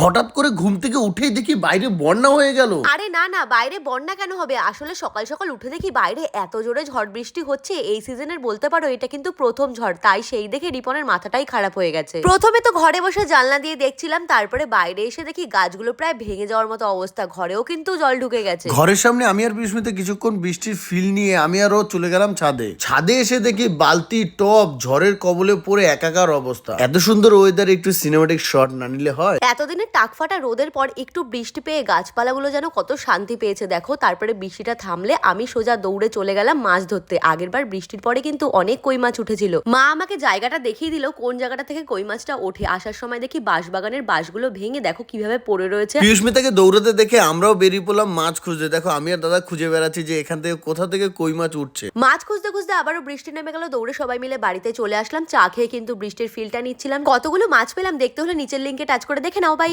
হঠাৎ করে ঘুম থেকে উঠেই দেখি বাইরে বন্যা হয়ে গেল। আরে না না বাইরে বন্যা কেন হবে? আসলে সকাল সকাল উঠে দেখি বাইরে এত জোরে ঝড় বৃষ্টি হচ্ছে এই সিজনের বলতে পারো এটা কিন্তু প্রথম ঝড় তাই সেই দেখে রিপনের মাথাটাই খারাপ হয়ে গেছে। প্রথমে তো ঘরে বসে জানলা দিয়ে দেখছিলাম তারপরে বাইরে এসে দেখি গাছগুলো প্রায় ভেঙে যাওয়ার মতো অবস্থা ঘরেও কিন্তু জল ঢুকে গেছে। ঘরের সামনে আমি আর বিস্মিতে কিছুক্ষণ বৃষ্টির ফিল নিয়ে আমি আরও চলে গেলাম ছাদে। ছাদে এসে দেখি বালতি টপ ঝড়ের কবলে পড়ে একাকার অবস্থা। এত সুন্দর ওয়েদার একটু সিনেমাটিক শট না নিলে হয়? এতদিনের টাকফাটা রোদের পর একটু বৃষ্টি পেয়ে গাছপালাগুলো যেন কত শান্তি পেয়েছে। দেখো তারপরে বৃষ্টিটা থামলে আমি সোজা দৌড়ে চলে গেলাম মাছ ধরতে। আগেরবার বৃষ্টির পরে কিন্তু অনেক কই মাছ উঠেছিল। মা আমাকে জায়গাটা দেখিয়ে দিল কোন জায়গাটা থেকে কই মাছটা ওঠে। আসার সময় দেখি বাঁশবাগানের বাঁশগুলো ভেঙে দেখো কীভাবে পড়ে রয়েছে। পিয়ুষ্মিতাকে দৌড়াতে দেখে আমরাও বেরিয়ে পড়লাম মাছ খুঁজতে। দেখো আমি আর দাদা খুঁজে বেড়াচ্ছি যে এখান থেকে কোথা থেকে কই মাছ উঠছে। মাছ খুঁজতে খুঁজতে আবারও বৃষ্টি নেমে গেল দৌড়ে সবাই মিলে বাড়িতে চলে আসলাম। চা খেয়ে কিন্তু বৃষ্টির ফিলটা নিচ্ছিলাম। কতগুলো মাছ পেলাম দেখতে হলে নিচের লিঙ্কে টাচ করে দেখে নাও বাই